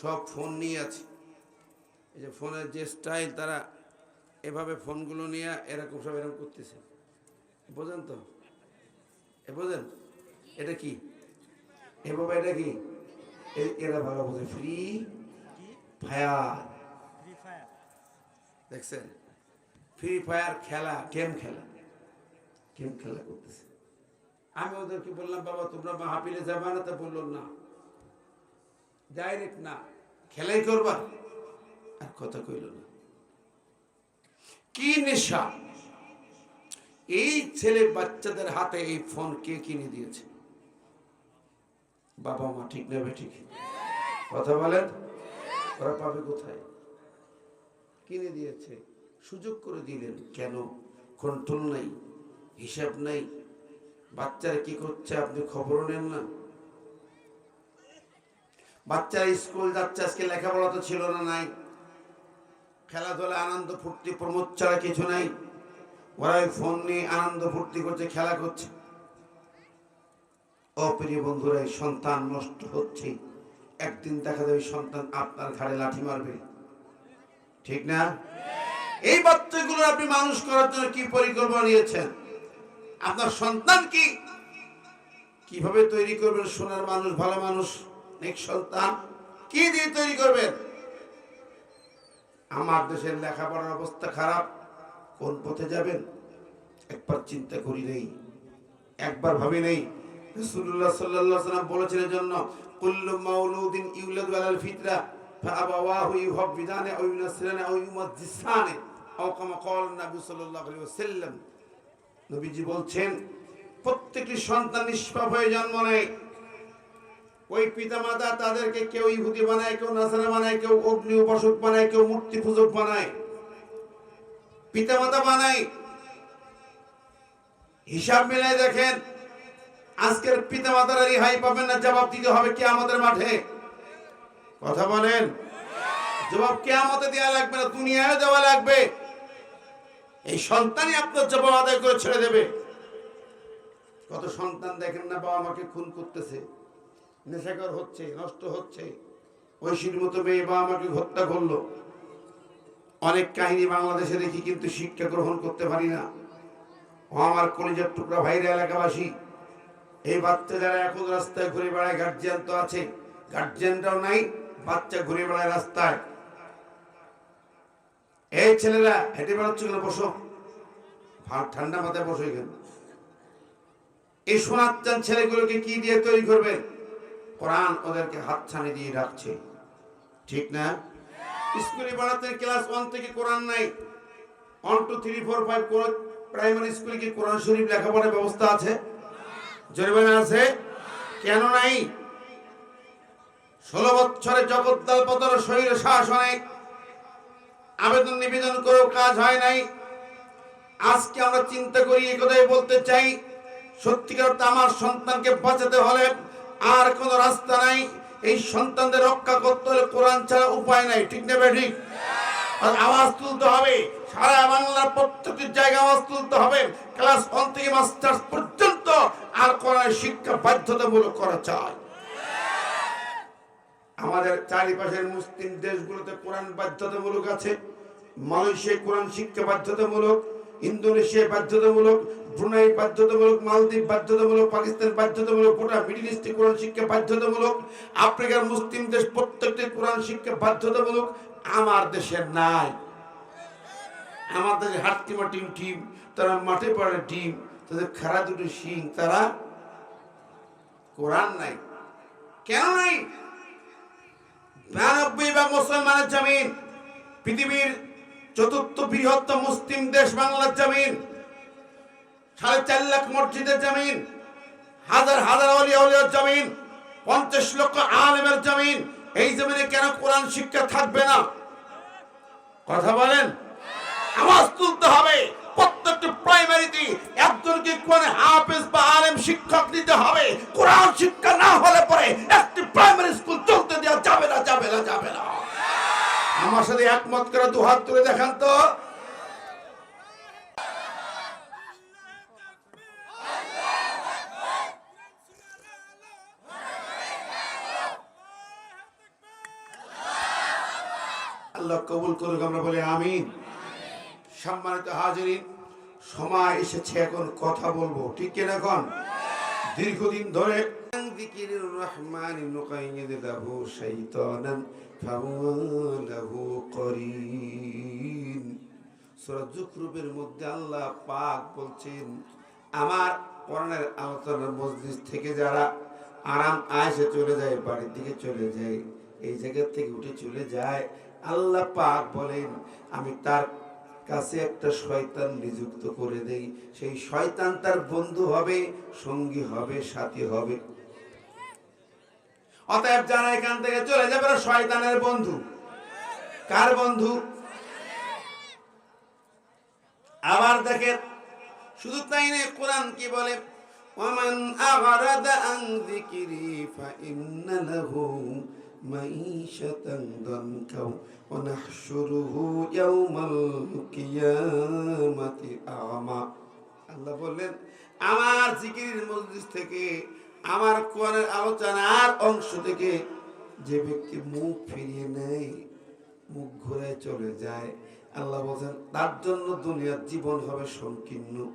সব ফোন নিয়ে আছে। এই যে ফোনের যে স্টাইল তারা এভাবে ফোনগুলো নিয়ে এরকম সব এরকম করতেছে। বোঝেন তো এ বোঝেন এটা কি? এ বাবা, এটা কি? এরা ভালো বোঝে। ফ্রি ফায়ার দেখছেন? ফ্রি ফায়ার খেলা গেম খেলা। গেম খেলা করতেছে। আমি ওদেরকে বললাম, বাবা, তোমরা মাহাপিলে যাবা না? তা বলল, না। ডাইরেক্ট না, খেলাই করবা? আর কথা কইল না। কি নেশা? এই ছেলে বাচ্চাদের হাতে এই ফোন কে কিনে দিয়েছে? বাবা মা ঠিক নেবে ঠিক। কথা বলেন, ওরা পাবে কোথায়? কিনে দিয়েছে। সুযোগ করে দিলেন। কেন? কন্ট্রোল নাই, হিসাব নাই। বাচ্চারা কি করছে আপনি খবরও নেন না। বাচ্চারা স্কুল যাচ্ছে, আজকে লেখাপড়া তো ছিল না, নাই। খেলাধুলা আনন্দ ফুর্তি, প্রমোদ ছাড়া কিছু নাই। ওরা ওই ফোন নিয়ে আনন্দ ফুর্তি করছে, খেলা করছে। অপ্রিয় বন্ধুরা, এই সন্তান নষ্ট হচ্ছে। একদিন দেখা যাবে সন্তান আপনার ঘাড়ে লাঠি মারবে। ঠিক না? এই বাচ্চাগুলো আপনি মানুষ করার জন্য কি পরিকল্পনা নিয়েছেন? আপনার সন্তান কি? কীভাবে তৈরি করবেন? সোনার মানুষ, ভালো মানুষ? নেক সন্তান, কি দিয়ে তৈরি করবেন? আমার দেশের লেখাপড়ার অবস্থা খারাপ, কোন পথে যাবেন? একবার চিন্তা করি নেই, একবার ভাবি নেই। রাসূলুল্লাহ সাল্লাল্লাহু আলাইহি জন্য কুল্লু মাউলুদিন ইউলাদু আলাল ফিতরা, ফাআবাওয়াহু আও আও ইউমাজ্জিসানে, আও কামা ক্বালা সাল্লাল্লাহু আলাইহি ওয়াসাল্লাম। নবীজি বলছেন, প্রত্যেকটি সন্তান নিষ্পাপ হয়ে জন্ম নেয়। ওই পিতামাতা তাদেরকে কেউ ইহুদি বানায়, কেউ নাসারা বানায়, কেউ অগ্নি উপাসক বানায়, কেউ মূর্তি পূজক বানায়। পিতামাতা বানায়। হিসাব মিলাই দেখেন, আজকের পিতামাতারা রেহাই পাবেন না, জবাব দিতে হবে কে আমাদের মাঠে। কথা বলেন? জবাব কে আমাদের দেওয়া লাগবে না দুনিয়ায় দেওয়া লাগবে। এই সন্তানই আপনার জবাব আদায় করে ছেড়ে দেবে। কত সন্তান দেখেন না বাবা আমাকে খুন করতেছে। নেশাকর হচ্ছে, নষ্ট হচ্ছে। ঐশীর মতো মেয়ে বাবা আমাকে হত্যা করল। অনেক কাহিনী বাংলাদেশে দেখি, কিন্তু শিক্ষা গ্রহণ করতে পারি না। ও আমার কলেজের টুকরা ভাইরা এলাকাবাসী, এই বাচ্চা যারা এখন রাস্তায় ঘুরে বেড়ায় গার্জিয়ান তো আছে। গার্জিয়ানরাও নাই, বাচ্চা ঘুরে বেড়ায় রাস্তায়। এই ছেলেরা হেঁটে বেড়াচ্ছ কেন? বসো। ঠান্ডা মাথায় বসো এখানে। এই সোনাচ্চান ছেলেগুলোকে কি দিয়ে তৈরি করবেন? কোরআন ওদেরকে হাত ছানি দিয়ে রাখছে ঠিক না? স্কুলে বাড়াতে ক্লাস ওয়ান থেকে কোরআন নাই। One two three four five primary স্কুলে কি কোরআন শরীফ লেখাপড়ার ব্যবস্থা আছে? জরিমানা আছে? কেন নাই? ষোলো বছরে জগদ্দাল পতর শরীর শাসনে আবেদন নিবেদন করেও কাজ হয় নাই। আজকে আমরা চিন্তা করি, এই কথাই বলতে চাই। সত্যিকার আমার সন্তানকে বাঁচাতে হলে আর কোন রাস্তা নাই। এই সন্তানদের রক্ষা করতে হলে কোরআন ছাড়া উপায় নাই। ঠিক নেবে ঠিক? আওয়াজ তুলতে হবে। সারা বাংলার প্রত্যেকটি জায়গায় আওয়াজ তুলতে হবে। ক্লাস ওয়ান থেকে মাস্টার্স পর্যন্ত আর কোরআনের শিক্ষা বাধ্যতামূলক করা চাই। আমাদের চারিপাশের মুসলিম দেশগুলোতে কোরআন বাধ্যতামূলক আছে। মালয়েশিয়ায় কোরআন শিক্ষা বাধ্যতামূলক। ইন্দোনেশিয়া বাধ্যতামূলক, ব্রুনাই বাধ্যতামূলক, মালদ্বীপ বাধ্যতামূলক, পাকিস্তান বাধ্যতামূলক, গোটা মিডিল ইস্টে কোরআন শিক্ষা বাধ্যতামূলক, আফ্রিকার মুসলিম দেশ প্রত্যেকটি কোরআন শিক্ষা বাধ্যতামূলক আমার দেশের নাই। আমাদের হাট্টিমা টিম টিম, তারা মাঠে পড়ে টিম, তাদের খারা দুটো শিং, তারা কোরআন নাই। কেন নাই? বিরানব্বই ভাগ মুসলমানের জমিন পৃথিবীর চতুর্থ বৃহত্তম মুসলিম দেশ বাংলার জমিন। সাড়ে চার লাখ মসজিদের জমিন, হাজার হাজার অলিয়া অলিয়ার জমিন, পঞ্চাশ লক্ষ আলেমের জমিন। এই জমিনে কেন কোরআন শিক্ষা থাকবে না? কথা বলেন? আওয়াজ তুলতে হবে। প্রত্যেকটি প্রাইমারিতে একজনকে কোরআন হাফেজ বা আলেম শিক্ষক নিতে হবে। কোরআন শিক্ষা না হলে পরে একটি প্রাইমারি স্কুল চলতে দেওয়া যাবে না যাবে না যাবে না। আমার সাথে একমত করে দু হাত তুলে দেখান তো। আল্লাহ কবুল করুক, আমরা বলি আমি সম্মানিত হাজিরিন, সময় এসেছে এখন কথা বলব। ঠিক কেন এখন? দীর্ঘদিন ধরে। রহমান الرحمن نقيد له شيطانا فهو له قرين সূরা জুখরুফের মধ্যে আল্লাহ পাক বলছেন আমার কোরআনের আলোচনার মজলিস থেকে যারা আরাম আয়সে চলে যায় বাড়ির দিকে চলে যায় এই জায়গা থেকে উঠে চলে যায় আল্লাহ পাক বলেন আমি তার কাছে একটা শয়তান নিযুক্ত করে দেই সেই শয়তান তার বন্ধু হবে সঙ্গী হবে সাথী হবে অতএব যারা এখান থেকে চলে যাবে শয়তানের বন্ধু। কার বন্ধু? আবার দেখেন, শুধু তাই নয়, কোরআন কি বলে? ওয়া নাহশুরুহু ইয়াওমাল কিয়ামাতি আমা। আল্লাহ বললেন, আমার জিকিরের মজলিস থেকে আমার কোরআনের আলোচনার অংশ থেকে যে ব্যক্তি মুখ ফিরিয়ে নেয়, মুখ ঘুরে চলে যায়, আল্লাহ বলছেন, তার জন্য দুনিয়ার জীবন হবে সংকীর্ণ।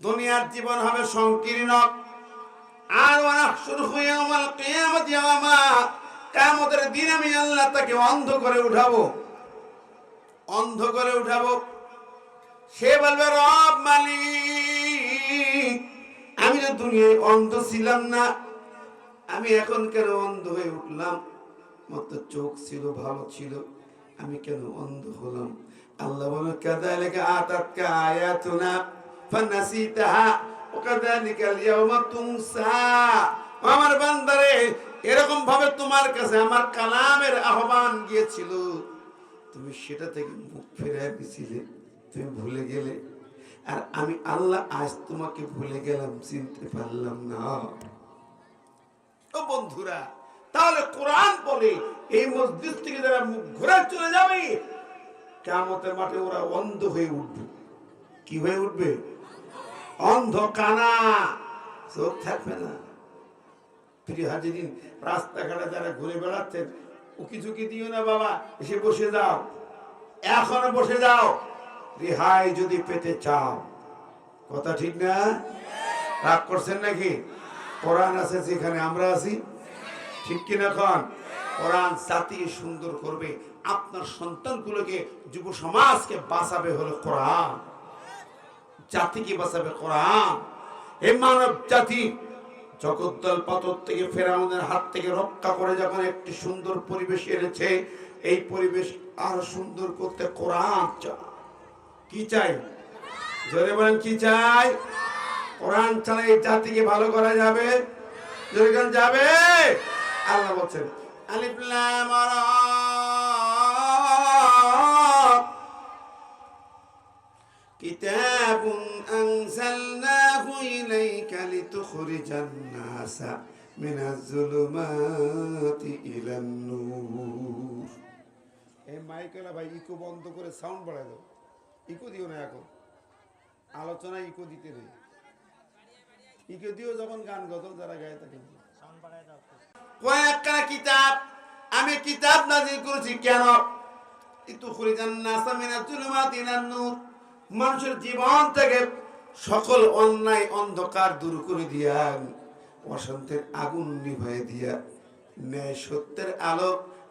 দুনিয়ার জীবন হবে সংকীর্ণ। আর শুরু হয়ে আমার কেয়ামতি আমা কেয়ামতের দিন আমি আল্লাহ তাকে অন্ধ করে উঠাবো। অন্ধ করে উঠাবো। সে বলবে, রব মালিক আমি তো দুনিয়ায় অন্ধ ছিলাম না। আমি এখন কেন অন্ধ হয়ে উঠলাম? আমার তো চোখ ছিল, ভালো ছিল। আমি কেন অন্ধ হলাম? আল্লাহ বলে কাদালিকা আতাতকা আয়াতুনা ফানাসিতাহা ওয়াকাদালিকা আল-ইয়াওমা তুনসা। আমার বান্দারে এরকম ভাবে তোমার কাছে আমার কালামের আহ্বান গিয়েছিল। তুমি সেটা থেকে মুখ ফিরে দিছিলে, তুমি ভুলে গেলে। আর আমি আল্লাহ আজ তোমাকে ভুলে গেলাম, চিনতে পারলাম না। ও বন্ধুরা, তাহলে কোরআন বলে এই মসজিদ থেকে যারা মুখ ঘুরে চলে যাবে কেমতের মাঠে ওরা অন্ধ হয়ে উঠবে। কি হয়ে উঠবে? অন্ধ কানা চোখ থাকবে না। প্রিয় হাজিরিন, রাস্তাঘাটে যারা ঘুরে বেড়াচ্ছেন উকি ঝুঁকি দিও না বাবা, এসে বসে যাও। এখনও বসে যাও। রেহাই যদি পেতে চাও। কথা ঠিক না? রাগ করছেন নাকি? কোরআন আছে যেখানে আমরা আছি। ঠিক কিনা খন কোরআন জাতি সুন্দর করবে। আপনার সন্তানগুলোকে যুব সমাজকে বাঁচাবে হলো কোরআন। জাতিকে বাঁচাবে কোরআন। এ মানব জাতি জগদ্দল পাথর থেকে ফেরাউনের হাত থেকে রক্ষা করে যখন একটি সুন্দর পরিবেশ এনেছে, এই পরিবেশ আরও সুন্দর করতে কোরআন চায়। কি চাই জোরে বলেন কি চাই কোরআন ছাড়া এই জাতিকে ভালো করা যাবে জোরে গান যাবে আল্লাহ বলছেন আলিফ লাম রা كتاب أنزلناه إليك لتخرج الناس من الظلمات إلى النور এই মাইকেলা ভাই ইকো বন্ধ করে সাউন্ড বাড়াই দাও ইকো দিও না এখন। আলোচনা ইকো দিতে নেই। ইকো দিও যখন গান গজল, যারা গায়ে থাকে কয়েকটা কিতাব আমি কিতাব নাজিল করেছি, কেন? ইতু খুরিজান নাসা ইলান নূর। মানুষের জীবন থেকে সকল অন্যায় অন্ধকার দূর করে দিয়া, অশান্তের আগুন নিভাই দিয়া, ন্যায় সত্যের আলো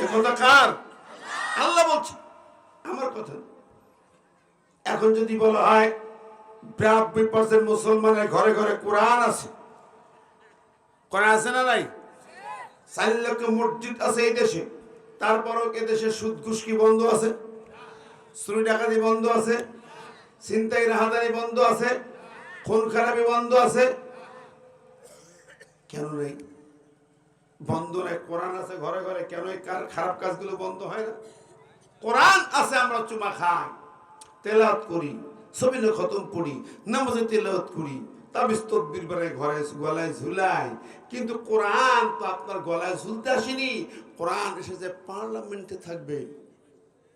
এই কথা কার? আল্লাহ বলছে, আমার কথা। এখন যদি বলা হয় বিরানব্বই পার্সেন্ট মুসলমানের ঘরে ঘরে কোরআন আছে। কোরআন আছে না নাই? চার লক্ষ মসজিদ আছে এই দেশে। তারপরও এ দেশে সুদ ঘুষ কি বন্ধ আছে। চুরি ডাকাতি বন্ধ আছে। চিন্তাই রাহাদানি বন্ধ আছে। খুন খারাপি বন্ধ আছে। কেন নেই? বন্ধ নাই কোরআন আছে ঘরে ঘরে, কেন এই কার খারাপ কাজগুলো বন্ধ হয় না? কোরআন আছে, আমরা চুমা খাই তেলাত করি সবিনে খতম পড়ি, নামাজে তেলাত করি, তাবিজ তকবির বেড়ে ঘরে গলায় ঝুলাই। কিন্তু কোরআন তো আপনার গলায় ঝুলতে আসেনি। কোরআন এসেছে পার্লামেন্টে থাকবে